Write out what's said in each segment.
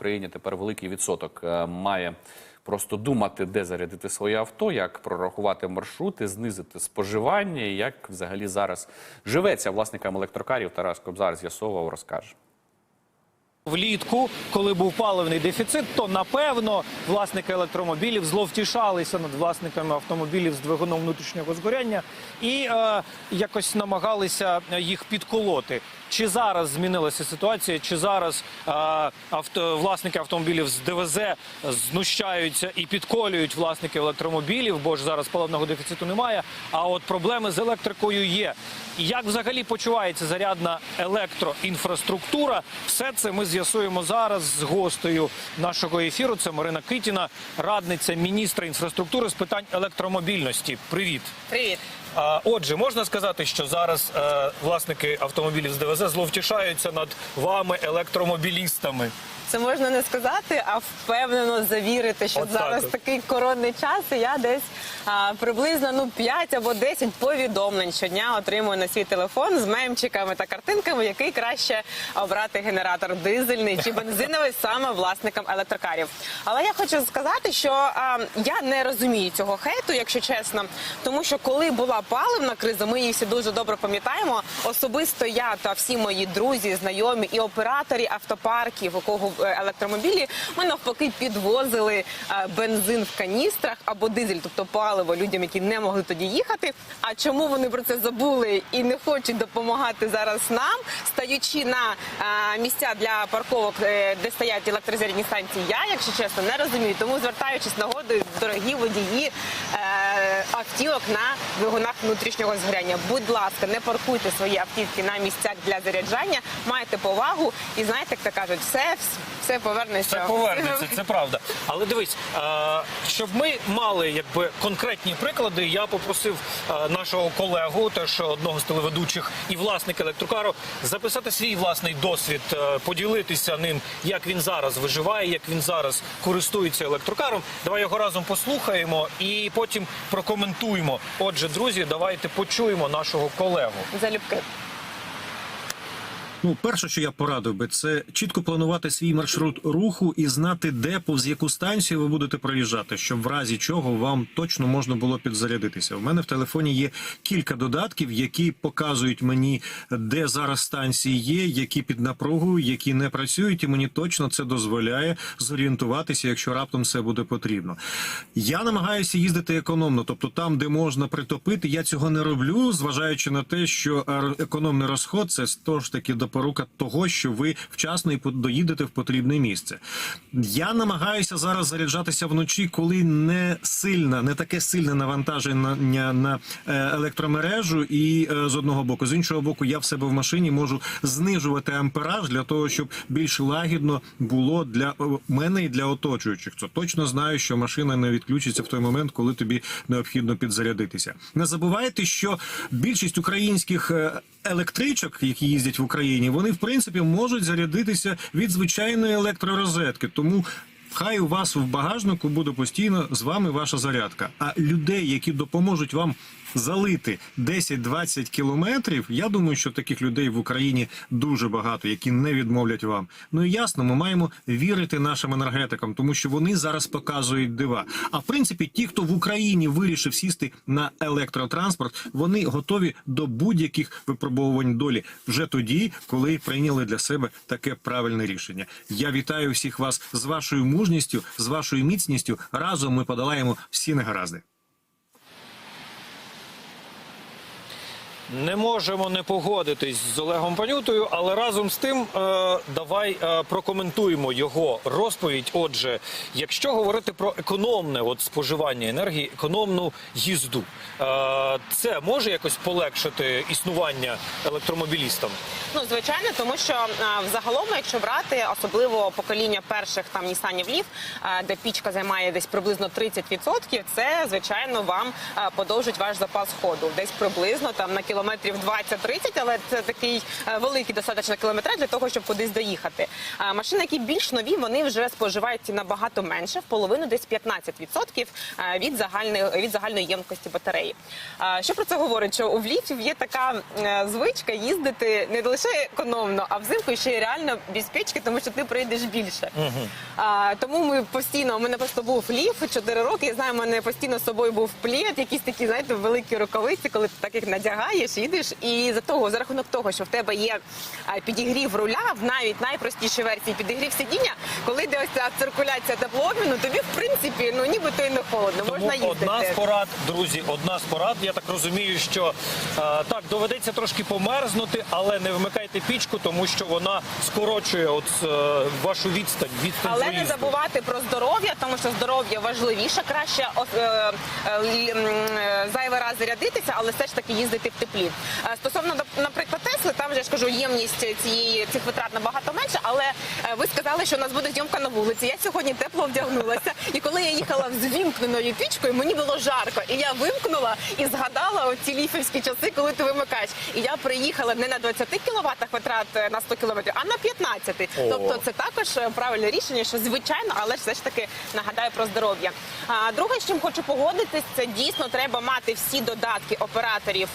Україні тепер великий відсоток е, має просто думати, де зарядити своє авто, як прорахувати маршрути, знизити споживання, як взагалі зараз живеться власникам електрокарів. Тарас Кобзар з'ясовував, розкаже. Влітку, коли був паливний дефіцит, то напевно власники електромобілів зловтішалися над власниками автомобілів з двигуном внутрішнього згоряння і е, якось намагалися їх підколоти. Чи зараз змінилася ситуація? Чи зараз е, авто, власники автомобілів з ДВЗ знущаються і підколюють власників електромобілів? Бо ж зараз паливного дефіциту немає. А от проблеми з електрикою є. Як взагалі почувається зарядна електроінфраструктура? Все це ми з'ясуємо зараз з гостею нашого ефіру. Це Марина Китіна, радниця міністра інфраструктури з питань електромобільності. Привіт. Привіт. Отже, можна сказати, що зараз е, власники автомобілів з ДВЗ зловтішаються над вами, електромобілістами. Це можна не сказати, а впевнено завірити, що От так зараз от. такий коронний час. І я десь а, приблизно ну 5 або 10 повідомлень щодня отримую на свій телефон з мемчиками та картинками, який краще обрати генератор дизельний чи бензиновий саме власникам електрокарів. Але я хочу сказати, що а, я не розумію цього хейту, якщо чесно, тому що коли була паливна криза, ми її всі дуже добре пам'ятаємо. Особисто я та всі мої друзі, знайомі і операторі автопарків, у кого електромобілі, ми навпаки підвозили е, бензин в каністрах або дизель, тобто паливо людям, які не могли тоді їхати. А чому вони про це забули і не хочуть допомагати зараз нам, стаючи на е, місця для парковок, е, де стоять електрозарядні станції, я, якщо чесно, не розумію. Тому звертаючись нагодою, дорогі водії е, автівок на двигунах внутрішнього згоряння. Будь ласка, не паркуйте свої автівки на місцях для заряджання, майте повагу і знаєте, як то кажуть, все, все повернеться. Це повернеться, це правда. Але дивись, е, щоб ми мали якби конкретні приклади, я попросив е, нашого колегу, теж одного з телеведучих і власник електрокару, записати свій власний досвід, е, поділитися ним, як він зараз виживає, як він зараз користується електрокаром. Давай його разом послухаємо і потім прокоментуємо. Отже, друзі, давайте почуємо нашого колегу. Залюбки. Ну, перше, що я порадив би, це чітко планувати свій маршрут руху і знати, де повз яку станцію ви будете проїжджати, щоб в разі чого вам точно можна було підзарядитися. У мене в телефоні є кілька додатків, які показують мені, де зараз станції є, які під напругою, які не працюють, і мені точно це дозволяє зорієнтуватися, якщо раптом це буде потрібно. Я намагаюся їздити економно, тобто там, де можна притопити, я цього не роблю, зважаючи на те, що економний розход це ж таки допорука того, що ви вчасно і доїдете в потрібне місце. Я намагаюся зараз заряджатися вночі, коли не сильна, не таке сильне навантаження на е, електромережу, і е, з одного боку, з іншого боку, я в себе в машині можу знижувати ампераж для того, щоб більш лагідно було для е, мене і для оточуючих. Це точно знаю, що машина не відключиться в той момент, коли тобі необхідно підзарядитися. Не забувайте, що більшість українських електричок, які їздять в Україні, вони в принципі можуть зарядитися від звичайної електророзетки. Тому хай у вас в багажнику буде постійно з вами ваша зарядка. А людей, які допоможуть вам залити 10-20 кілометрів, я думаю, що таких людей в Україні дуже багато, які не відмовлять вам. Ну і ясно, ми маємо вірити нашим енергетикам, тому що вони зараз показують дива. А в принципі, ті, хто в Україні вирішив сісти на електротранспорт, вони готові до будь-яких випробовувань долі вже тоді, коли прийняли для себе таке правильне рішення. Я вітаю всіх вас з вашою мужністю, з вашою міцністю. Разом ми подолаємо всі негаразди. Не можемо не погодитись з Олегом Панютою, але разом з тим е, давай е, прокоментуємо його розповідь. Отже, якщо говорити про економне от споживання енергії, економну їзду, е, це може якось полегшити існування електромобілістам? Ну звичайно, тому що взагалом, якщо брати особливо покоління перших там Нісанів Лів, де пічка займає десь приблизно 30%, це звичайно вам подовжить ваш запас ходу, десь приблизно там на кілометр кілометрів 20-30, але це такий е, великий достатньо кілометраж для того, щоб кудись доїхати. А машини, які більш нові, вони вже споживають набагато менше, в половину десь 15% е, від загальної від загальної ємкості батареї. А Що про це говорить? Що у ліфтів є така е, звичка їздити не лише економно, а взимку ще й реально без печки, тому що ти прийдеш більше. А, тому ми постійно, у мене просто був ліф 4 роки. Я знаю, у мене постійно з собою був плід, якісь такі, знаєте, великі рукавиці, коли ти так їх надягаєш, їдеш. І за того, за рахунок того, що в тебе є підігрів руля, в навіть найпростішій версії підігрів сидіння, коли йде ось ця циркуляція теплообміну, тобі в принципі ну нібито і не холодно, Тому можна їздити. одна з порад, друзі, одна з порад. Я так розумію, що е, так доведеться трошки померзнути, але не вмикайте пічку, тому що вона скорочує от е, вашу відстань. відстань Але не забувати про здоров'я, тому що здоров'я важливіше. Краще о, е, е, е, зайвий раз зарядитися, але все ж таки їздити в теплі. Е, Стосовно, наприклад, Тесли, там вже я ж кажу, ємність цієї цих витрат набагато менше. Але е, ви сказали, що у нас буде зйомка на вулиці. Я сьогодні тепло вдягнулася, і коли я їхала з вімкненою пічкою, мені було жарко. І я вимкнула і згадала оці ліфівські часи, коли ти вимикаєш. І я приїхала не на 20 кіловатах витрат е, на 100 кілометрів, а на 15. Тобто це також правильне рішення, що звичайно, але ж все ж таки нагадаю про здоров'я. А друге, з чим хочу погодитись, це дійсно треба мати всі додатки операторів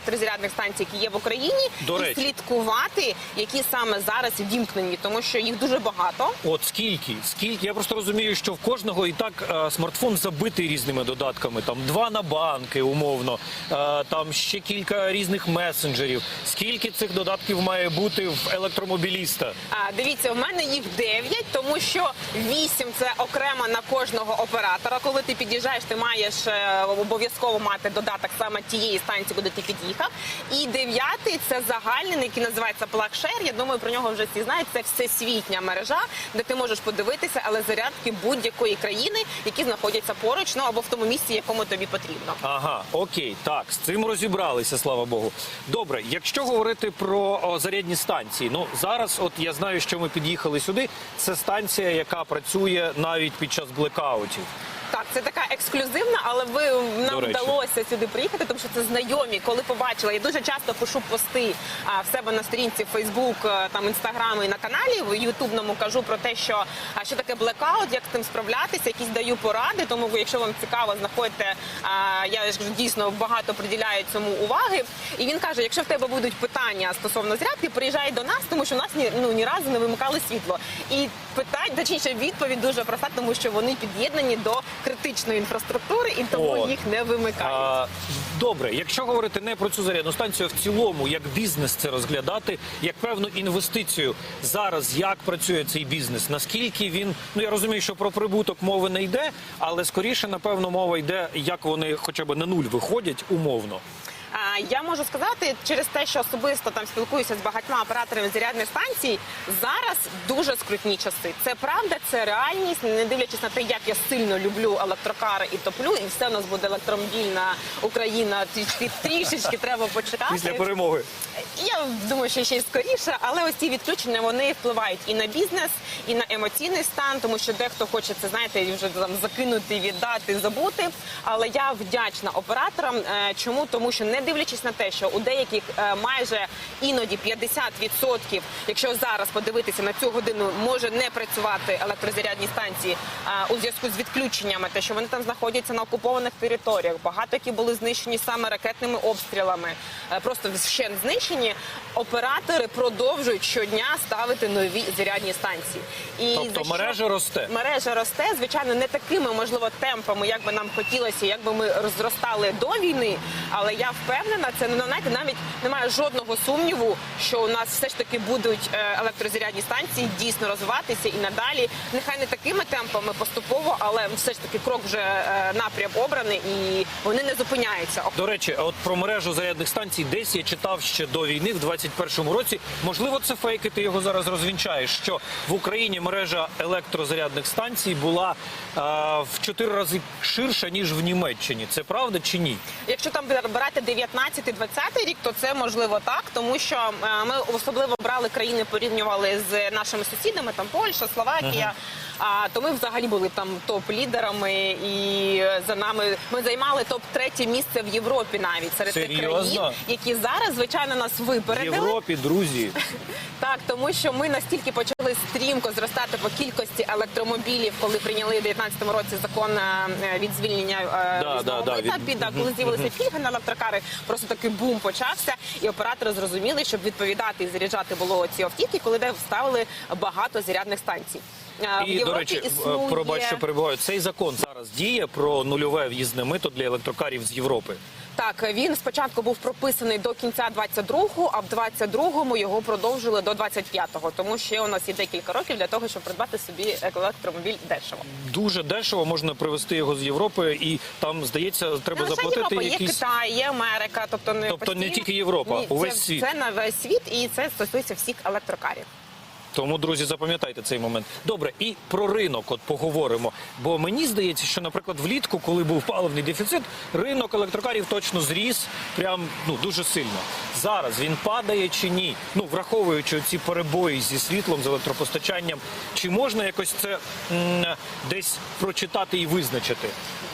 е, електрозарядних станцій, які є в Україні, До і речі. слідкувати, які саме зараз вімкнені, тому що їх дуже багато. От скільки? Скільки? Я просто розумію, що в кожного і так е, смартфон забитий різними додатками. Там два на банки, умовно, е, там ще кілька різних месенджерів. Скільки цих додатків має бути в електромобіліста? А, дивіться, в мене їх 9, тому що 8 – це окремо на кожного оператора. Коли ти під'їжджаєш, ти маєш е, обов'язково мати додаток саме тієї станції, куди ти під'їхав. І дев'ятий – це загальний, який називається PlugShare. Я думаю, про нього вже всі знають. Це всесвітня мережа, де ти можеш подивитися, але зарядки будь-якої країни, які знаходяться поруч, ну або в тому місці, якому тобі потрібно. Ага, окей, так, з цим розібралися, слава Богу. Добре, якщо говорити про о, зарядні станції, ну зараз, от я знаю, що ми під'їхали сюди. Це станція, яка працює навіть під час блекаутів. Так, це така ексклюзивна, але ви нам вдалося сюди приїхати, тому що це знайомі. Коли побачила, я дуже часто пишу пости а, в себе на сторінці Фейсбук, там інстаграм і на каналі в Ютубному кажу про те, що а, що таке блекаут, як з цим справлятися, якісь даю поради. Тому ви, якщо вам цікаво, знаходьте. А, я ж дійсно багато приділяю цьому уваги. І він каже: якщо в тебе будуть питання стосовно зарядки, приїжджай до нас, тому що в нас ні ну ні разу не вимикали світло. І питань, точніше, відповідь дуже проста, тому що вони під'єднані до критичної інфраструктури і тому О. їх не вимикають. А, добре, якщо говорити не про цю зарядну станцію, а в цілому, як бізнес це розглядати, як певну інвестицію. Зараз як працює цей бізнес? Наскільки він ну я розумію, що про прибуток мови не йде, але скоріше, напевно, мова йде, як вони хоча б на нуль виходять умовно. Я можу сказати через те, що особисто там спілкуюся з багатьма операторами зарядних станцій. Зараз дуже скрутні часи. Це правда, це реальність. Не дивлячись на те, як я сильно люблю електрокари і топлю, і все у нас буде електромобільна Україна. Трішечки треба почекати. Після перемоги. Я думаю, що ще й скоріше, але ось ці відключення вони впливають і на бізнес, і на емоційний стан, тому що дехто хоче це знаєте вже там закинути, віддати, забути. Але я вдячна операторам. Е, Чому тому, що не дивлячись на те, що у деяких е, майже іноді 50%, якщо зараз подивитися на цю годину, може не працювати електрозарядні станції е, у зв'язку з відключеннями, те, що вони там знаходяться на окупованих територіях, багато які були знищені саме ракетними обстрілами, е, просто ще знищені. Оператори продовжують щодня ставити нові зарядні станції. І Тобто що- мережа росте. мережа росте, звичайно, не такими можливо темпами, як би нам хотілося, як би ми зростали до війни. Але я впевнена, це ну, знаєте, навіть немає жодного сумніву, що у нас все ж таки будуть е, електрозарядні станції дійсно розвиватися і надалі. Нехай не такими темпами поступово, але все ж таки крок вже е, напрям обраний, і вони не зупиняються. До речі, от про мережу зарядних станцій десь я читав ще до війни, в 21-му році. Можливо, це фейки, ти його зараз розвінчаєш. Що в Україні мережа електрозарядних станцій була е, в чотири рази ширша ніж в Німеччині. Це правда чи ні? Якщо там брати 19-20 рік, то це можливо так, тому що е, ми особливо брали країни, порівнювали з нашими сусідами, там Польща, Словакія. А то ми взагалі були там топ-лідерами, і за нами ми займали топ третє місце в Європі навіть серед тих Серйозно? країн, які зараз звичайно нас В випередили. Європі, друзі. Так, тому що ми настільки почали стрімко зростати по кількості електромобілів, коли прийняли в 2019 році закон е, від звільнення е, Да, в'їзного да, да, мита, від- під да, коли з'явилися пільги на електрокари, просто такий бум почався, і оператори зрозуміли, щоб відповідати і заряджати було ці автівки, коли де вставили багато зарядних станцій. Е, в І, Європі до речі, існує... пробач, що перебуваю. Цей закон зараз діє про нульове в'їзне мито для електрокарів з Європи. Так, він спочатку був прописаний до кінця 22-го, а в 22-му його продовжили до 25-го. Тому ще у нас є декілька років для того, щоб придбати собі електромобіль дешево. Дуже дешево можна привезти його з Європи, і там здається, треба Не заплатити Європа, є. Китай, є Америка, тобто не Тобто не тільки Європа, Ні, увесь це, світ. Це на весь світ, і це стосується всіх електрокарів. Тому, друзі, запам'ятайте цей момент. Добре, і про ринок от поговоримо. Бо мені здається, що, наприклад, влітку, коли був паливний дефіцит, ринок електрокарів точно зріс прям ну дуже сильно. Зараз він падає чи ні? Ну враховуючи ці перебої зі світлом, з електропостачанням, чи можна якось це м, десь прочитати і визначити?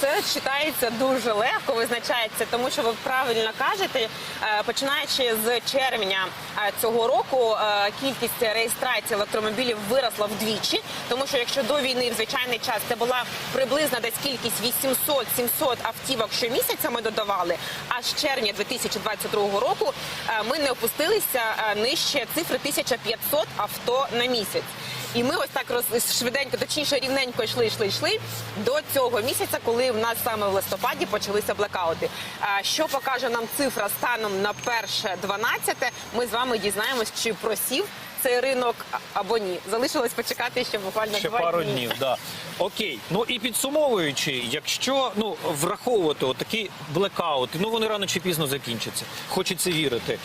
Це читається дуже легко, визначається, тому що ви правильно кажете. е, Починаючи з червня е, цього року, е, кількість реєстрацій електромобілів виросла вдвічі. Тому що якщо до війни в звичайний час це була приблизно десь кількість 800-700 автівок щомісяця ми додавали. А з червня 2022 року ми не опустилися нижче цифри 1500 авто на місяць. І ми ось так роз швиденько, точніше рівненько йшли, йшли, йшли до цього місяця, коли в нас саме в листопаді почалися блекаути. Що покаже нам цифра станом на перше 12, Ми з вами дізнаємось, чи просів цей ринок або ні. Залишилось почекати ще буквально Ще два пару дні. днів, да. Окей. Ну і підсумовуючи, якщо ну враховувати отакі блекаути, ну вони рано чи пізно закінчаться. Хочеться вірити,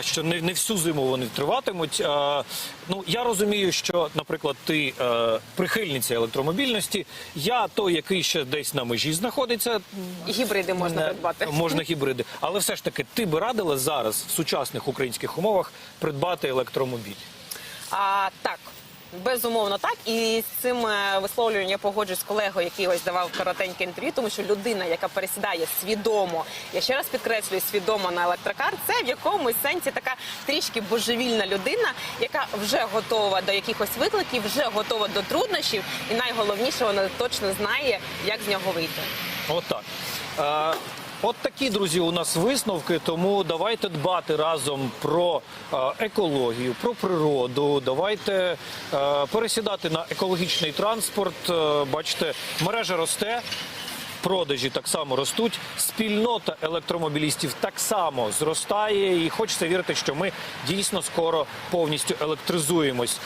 що не, не всю зиму вони триватимуть. Ну я розумію, що, наприклад, ти е, прихильниця електромобільності, я той, який ще десь на межі знаходиться. Гібриди можна придбати. Можна гібриди. Але все ж таки, ти би радила зараз в сучасних українських умовах придбати електромобіль. А, так. Безумовно, так і з цим е, висловлюванням я погоджуюсь з колегою, який ось давав коротеньке інтерв'ю, тому що людина, яка пересідає свідомо, я ще раз підкреслюю, свідомо на електрокар, це в якомусь сенсі така трішки божевільна людина, яка вже готова до якихось викликів, вже готова до труднощів, і найголовніше, вона точно знає, як з нього вийти. Отак. Е, От такі, друзі, у нас висновки. Тому давайте дбати разом про е, екологію, про природу. Давайте е, пересідати на екологічний транспорт. Е, бачите, мережа росте. Продажі так само ростуть, спільнота електромобілістів так само зростає, і хочеться вірити, що ми дійсно скоро повністю електризуємось.